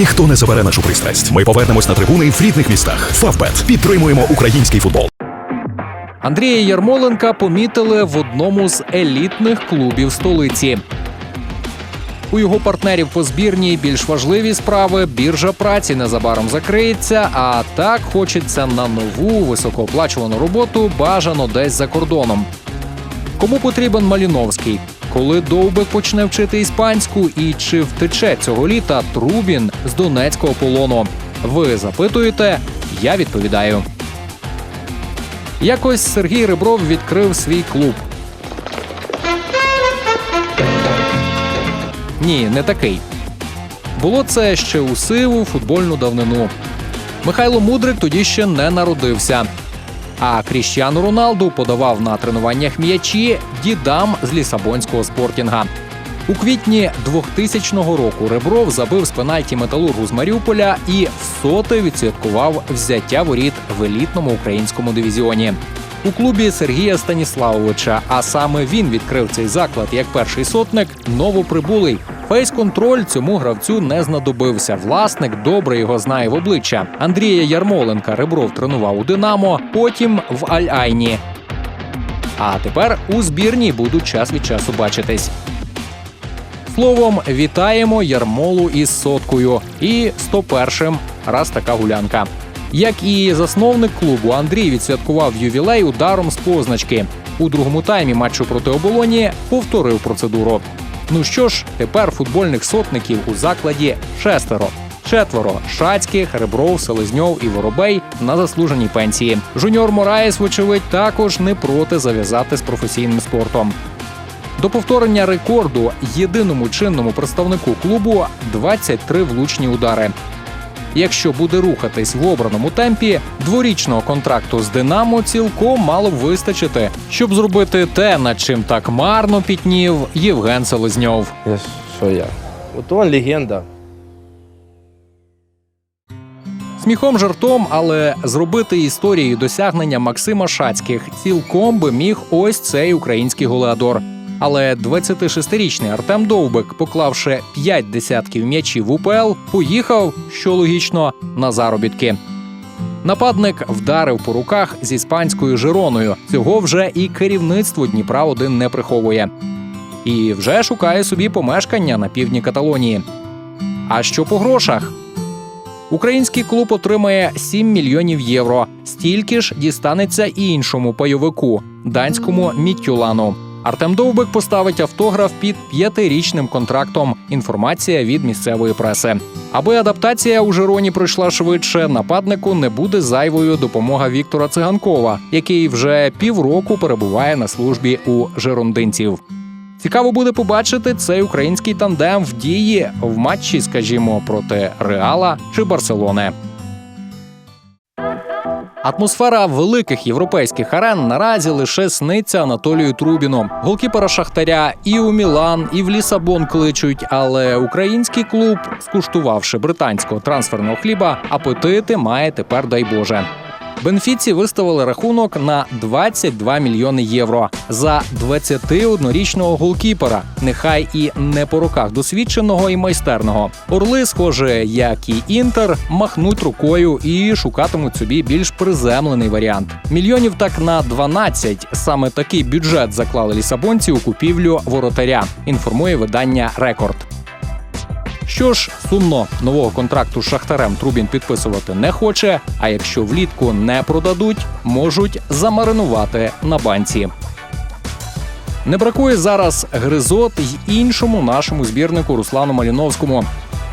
Ніхто не забере нашу пристрасть. Ми повернемось на трибуни в рідних містах. Фавбет підтримуємо український футбол. Андрія Ярмоленка помітили в одному з елітних клубів столиці. У його партнерів по збірній більш важливі справи. Біржа праці незабаром закриється. А так хочеться на нову високооплачувану роботу, бажано десь за кордоном. Кому потрібен Маліновський? Коли Довбик почне вчити іспанську і чи втече цього літа Трубін з Донецького полону? Ви запитуєте, я відповідаю. Якось Сергій Ребров відкрив свій клуб. Ні, не такий. Було це ще у сиву футбольну давнину. Михайло Мудрик тоді ще не народився. А Кріщану Роналду подавав на тренуваннях м'ячі дідам з лісабонського спортінга. У квітні 2000 року Ребров забив з пенальті металургу з Маріуполя і соте відсвяткував взяття воріт в елітному українському дивізіоні. У клубі Сергія Станіславовича, а саме він відкрив цей заклад як перший сотник, новоприбулий. Фейс-контроль цьому гравцю не знадобився. Власник добре його знає в обличчя. Андрія Ярмоленка Ребров тренував у Динамо, потім в Аль-Айні. А тепер у збірній будуть час від часу бачитись. Словом, вітаємо Ярмолу із соткою і 101-м, раз така гулянка. Як і засновник клубу, Андрій відсвяткував ювілей ударом з позначки. У другому таймі матчу проти оболоні повторив процедуру. Ну що ж, тепер футбольних сотників у закладі шестеро. Четверо Шацьких, Ребров, Селезньов і Воробей на заслуженій пенсії. Жуніор Мораєс, вочевидь, також не проти зав'язати з професійним спортом. До повторення рекорду єдиному чинному представнику клубу 23 влучні удари. Якщо буде рухатись в обраному темпі, дворічного контракту з Динамо цілком мало б вистачити, щоб зробити те, над чим так марно пітнів Євген Селезньов. Я що я? От он легенда. Сміхом жартом, але зробити історію досягнення Максима Шацьких цілком би міг ось цей український голеадор. Але 26-річний Артем Довбик, поклавши 5 десятків м'ячів УПЛ, поїхав, що логічно, на заробітки. Нападник вдарив по руках з іспанською Жироною. Цього вже і керівництво Дніпра 1 не приховує. І вже шукає собі помешкання на півдні Каталонії. А що по грошах? Український клуб отримає 7 мільйонів євро. Стільки ж дістанеться іншому пайовику данському Міттюлану. Артем Довбик поставить автограф під п'ятирічним контрактом. Інформація від місцевої преси. Аби адаптація у Жироні пройшла швидше, нападнику не буде зайвою допомога Віктора Циганкова, який вже півроку перебуває на службі у жирондинців. Цікаво буде побачити цей український тандем в дії в матчі, скажімо, проти Реала чи Барселони. Атмосфера великих європейських арен наразі лише сниться Анатолію Трубіну. Голкіпера Шахтаря і у Мілан, і в Лісабон кличуть. Але український клуб, скуштувавши британського трансферного хліба, апетити має тепер, дай Боже. Бенфіці виставили рахунок на 22 мільйони євро за 21-річного голкіпера. Нехай і не по руках досвідченого і майстерного. Орли, схоже, як і інтер, махнуть рукою і шукатимуть собі більш приземлений варіант. Мільйонів так на 12. Саме такий бюджет заклали лісабонці у купівлю воротаря. Інформує видання Рекорд. Що ж, сумно, нового контракту з Шахтарем Трубін підписувати не хоче. А якщо влітку не продадуть, можуть замаринувати на банці. Не бракує зараз гризот й іншому нашому збірнику Руслану Маліновському.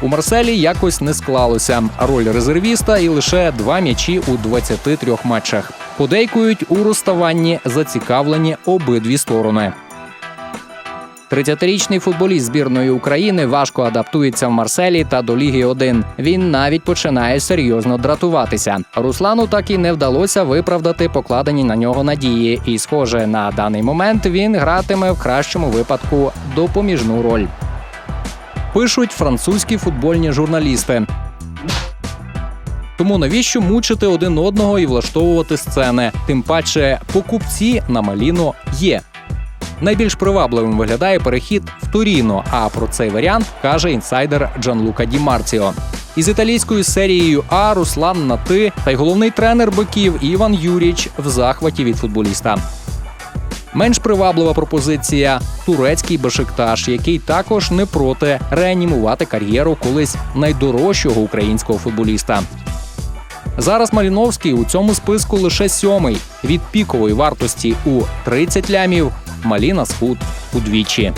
У Марселі якось не склалося. Роль резервіста і лише два м'ячі у 23 матчах. Подейкують у розставанні зацікавлені обидві сторони. 30-річний футболіст збірної України важко адаптується в Марселі та до Ліги 1. Він навіть починає серйозно дратуватися. Руслану так і не вдалося виправдати покладені на нього надії, і, схоже, на даний момент він гратиме в кращому випадку допоміжну роль. Пишуть французькі футбольні журналісти. Тому навіщо мучити один одного і влаштовувати сцени? Тим паче покупці на маліно є. Найбільш привабливим виглядає перехід в Туріно. А про цей варіант каже інсайдер Джанлука Ді Марціо. Із італійською серією А Руслан на ти та й головний тренер биків Іван Юріч в захваті від футболіста. Менш приваблива пропозиція турецький Бешикташ, який також не проти реанімувати кар'єру колись найдорожчого українського футболіста. Зараз Маліновський у цьому списку лише сьомий від пікової вартості у 30 лямів. Маліна Схуд удвічі.